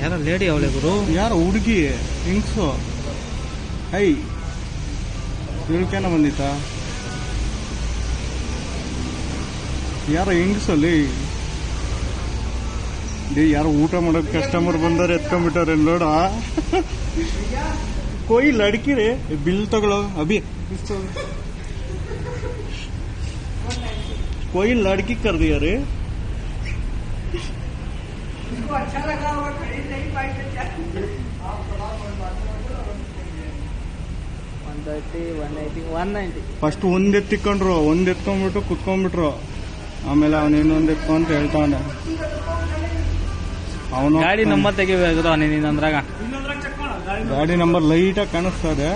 ಯಾರ ಲೇಡಿ ಅವಳೆ ಗುರು ಯಾರ ಹುಡುಗಿ ಹಿಂಗ್ಸು ಹೈ ಇವಳಿಗೇನ ಬಂದಿತ್ತ ಯಾರ ಹಿಂಗ್ಸಲ್ಲಿ ಡೇ ಯಾರೋ ಊಟ ಮಾಡೋಕೆ ಕಸ್ಟಮರ್ ಬಂದಾರೆ ಎತ್ಕೊಂಡ್ಬಿಟ್ಟಾರೆ ನೋಡ ಕೊಯ್ ಲಡ್ಕಿ ರೇ ಬಿಲ್ ತಗೊಳ್ಳೋ ಅಭಿ कोई लड़की कर दिया रे one thirty one eighty one ninety first ಒಂದ್ ಎತ್ತಿಕೊಂಡ್ರು ಒಂದ್ ಎತ್ಕೊಂಡ್ಬಿಟ್ಟು ಕುತ್ಕೊಂಡ್ಬಿಟ್ರು. ಆಮೇಲೆ ಅವನ ಇನ್ನೊಂದ್ ಎತ್ಕೊ ಅಂತ ಹೇಳ್ತಾವನೆ ಅವನು ಗಾಡಿ ನಂಬರ್ ತೆಗಿಬೇಕು ನೀನು ಅಂದ್ರಾಗ ಗಾಡಿ ನಂಬರ್ ಲೈಟ್ ಆಗಿ ಕಾಣಿಸ್ತದೆ ಇದೆ.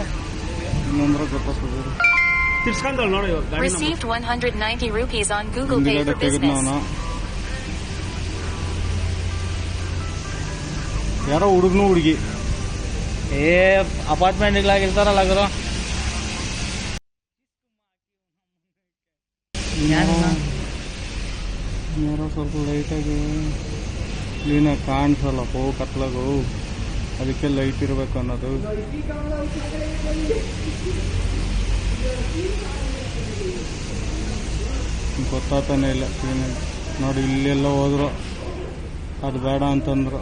ಇನ್ನೊಂದ್ರ ಗೊತ್ತಾಗ್ತದೆ. Received 190 rupees on Google Pay ಹಿಂದ್ಗಡೆ for ತೆಗೆದ್ನ business. ಯಾರೋ ಹುಡುಗನು ಹುಡುಗಿ. ಏ ಅಪಾರ್ಟ್ಮೆಂಟ್ಗಳಾಗಿರ್ತಾರಲ್ಲ ಅದರ ಯಾರು? ಯಾರೋ ಸ್ವಲ್ಪ ಲೈಟಾಗಿ ಕ್ಲೀನಾಗಿ ಕಾಣಿಸಲ್ಲ ಹೋ ಕತ್ಲಾಗು ಅದಕ್ಕೆ ಲೈಟ್ ಇರಬೇಕು ಅನ್ನೋದು. ಗೊತ್ತಾಗ್ತಾನೆ ಇಲ್ಲ ಕ್ಲೀನಾಗಿ ನೋಡಿ ಇಲ್ಲೆಲ್ಲ ಹೋದ್ರು. ಅದು ಬೇಡ ಅಂತಂದ್ರು.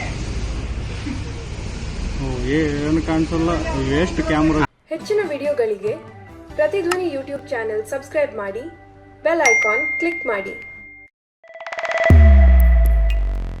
ಏನು ಕಾಣಿಸಲ್ಲ ಎಷ್ಟು ಕ್ಯಾಮ್ರಾ ಹೆಚ್ಚಿನ ವಿಡಿಯೋಗಳಿಗೆ ಪ್ರತಿಧ್ವನಿ ಯೂಟ್ಯೂಬ್ ಚಾನೆಲ್ ಸಬ್ಸ್ಕ್ರೈಬ್ ಮಾಡಿ, ಬೆಲ್ ಐಕಾನ್ ಕ್ಲಿಕ್ ಮಾಡಿ.